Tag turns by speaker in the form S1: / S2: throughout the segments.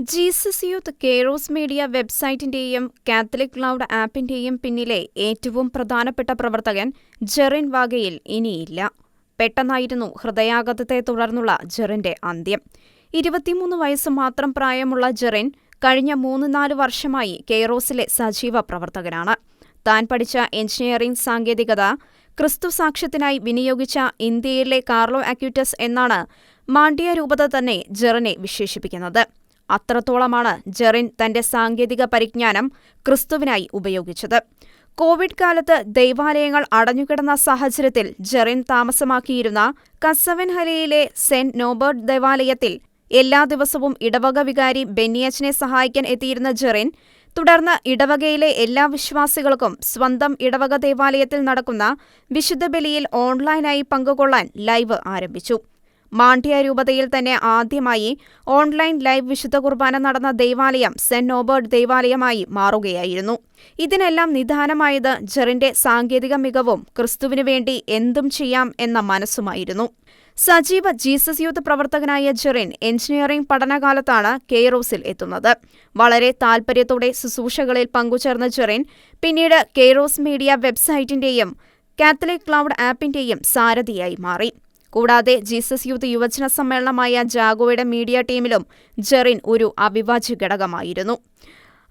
S1: Jesus youth Kairos media വെബ്സൈറ്റിന്റെയും Catholic cloud ആപ്പിന്റെയും പിന്നിലെ ഏറ്റവും പ്രധാനപ്പെട്ട പ്രവർത്തകൻ ജെറിൻ വാഗയിൽ ഇനിയില്ല. പെട്ടെന്നായിരുന്നു ഹൃദയാഘാതത്തെ തുടർന്നുള്ള ജെറിന്റെ അന്ത്യം. ഇരുപത്തിമൂന്ന് വയസ്സ് മാത്രം പ്രായമുള്ള ജെറിൻ കഴിഞ്ഞ മൂന്ന് നാല് വർഷമായി കെയറോസിലെ സജീവ പ്രവർത്തകനാണ്. താൻ പഠിച്ച എഞ്ചിനീയറിംഗ് സാങ്കേതികത ക്രിസ്തുസാക്ഷ്യത്തിനായി വിനിയോഗിച്ച ഇന്ത്യയിലെ കാർലോ അക്യൂറ്റസ് എന്നാണ് മാണ്ഡ്യ രൂപത തന്നെ ജെറിനെ വിശേഷിപ്പിക്കുന്നത്. അത്രത്തോളമാണ് ജെറിൻ തന്റെ സാങ്കേതിക പരിജ്ഞാനം ക്രിസ്തുവിനായി ഉപയോഗിച്ചത്. കോവിഡ് കാലത്ത് ദൈവാലയങ്ങൾ അടഞ്ഞുകിടന്ന സാഹചര്യത്തിൽ ജെറിൻ താമസമാക്കിയിരുന്ന കസവൻഹലയിലെ സെന്റ് നോബർട്ട് ദേവാലയത്തിൽ എല്ലാ ദിവസവും ഇടവക വികാരി ബെന്നിയച്ചനെ സഹായിക്കാൻ എത്തിയിരുന്ന ജെറിൻ തുടർന്ന് ഇടവകയിലെ എല്ലാ വിശ്വാസികൾക്കും സ്വന്തം ഇടവക ദേവാലയത്തിൽ നടക്കുന്ന വിശുദ്ധ ബലിയിൽ ഓൺലൈനായി പങ്കുകൊള്ളാൻ ലൈവ് ആരംഭിച്ചു. മാണ്ഡ്യ രൂപതയിൽ തന്നെ ആദ്യമായി ഓൺലൈൻ ലൈവ് വിശുദ്ധ കുർബാന നടന്ന ദേവാലയം സെന്റ് നോബേർഡ് ദേവാലയമായി മാറുകയായിരുന്നു. ഇതിനെല്ലാം നിദാനമായത് ജെറിന്റെ സാങ്കേതിക മികവും ക്രിസ്തുവിനു വേണ്ടി എന്തും ചെയ്യാം എന്ന മനസ്സുമായിരുന്നു. സജീവ ജീസസ് യൂത്ത് പ്രവർത്തകനായ ജെറിൻ എഞ്ചിനീയറിംഗ് പഠനകാലത്താണ് കെയ്റോസിൽ എത്തുന്നത്. വളരെ താൽപര്യത്തോടെ ശുശ്രൂഷകളിൽ പങ്കുചേർന്ന ജെറിൻ പിന്നീട് കെയ്റോസ് മീഡിയ വെബ്സൈറ്റിന്റെയും കാത്തലിക് ക്ലൗഡ് ആപ്പിന്റെയും സാരഥിയായി മാറി. കൂടാതെ ജീസസ് യൂത്ത് യുവജന സമ്മേളനമായ ജാഗോയുടെ മീഡിയ ടീമിലും ജെറിൻ ഒരു അവിഭാജ്യ ഘടകമായിരുന്നു.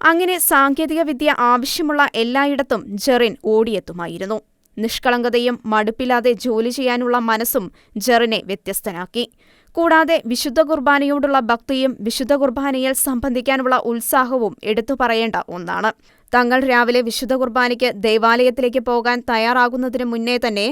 S1: അങ്ങനെ സാങ്കേതികവിദ്യ ആവശ്യമുള്ള എല്ലായിടത്തും ജെറിൻ ഓടിയെത്തുമായിരുന്നു. നിഷ്കളങ്കതയും മടുപ്പില്ലാതെ ജോലി ചെയ്യാനുള്ള മനസ്സും ജെറിനെ വ്യത്യസ്തനാക്കി. കൂടാതെ വിശുദ്ധ കുർബാനയോടുള്ള ഭക്തിയും വിശുദ്ധ കുർബാനയിൽ സംബന്ധിക്കാനുള്ള ഉത്സാഹവും എടുത്തു പറയേണ്ട ഒന്നാണ്. തങ്ങൾ രാവിലെ വിശുദ്ധ കുർബാനയ്ക്ക് ദേവാലയത്തിലേക്ക് പോകാൻ തയ്യാറാകുന്നതിന് മുന്നേ തന്നെ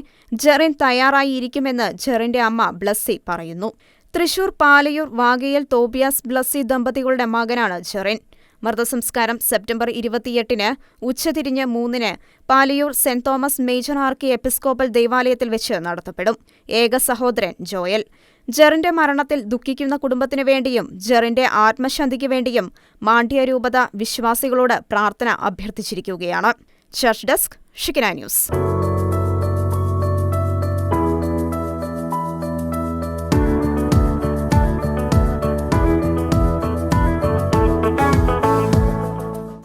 S1: ജെറിൻ തയ്യാറായിരിക്കുമെന്ന് ജെറിന്റെ അമ്മ ബ്ലസ്സി പറയുന്നു. തൃശൂർ പാലയൂർ വാകയിൽ തോബിയാസ് ബ്ലസ്സി ദമ്പതികളുടെ മകനാണ് ജെറിൻ. മൃതസംസ്കാരം സെപ്റ്റംബർ ഇരുപത്തിയെട്ടിന് ഉച്ചതിരിഞ്ഞ് മൂന്നിന് Palayur Saint Thomas major archiepiscopal ദേവാലയത്തിൽ വെച്ച് നടത്തപ്പെടും. ഏക സഹോദരൻ ജോയൽ. ജെറിന്റെ മരണത്തിൽ ദുഃഖിക്കുന്ന കുടുംബത്തിനു വേണ്ടിയും ജെറിന്റെ ആത്മശാന്തിക്ക് വേണ്ടിയും മാണ്ഡ്യ രൂപത വിശ്വാസികളോട് പ്രാർത്ഥന അഭ്യർത്ഥിച്ചിരിക്കുകയാണ്. Church desk Shekinah news.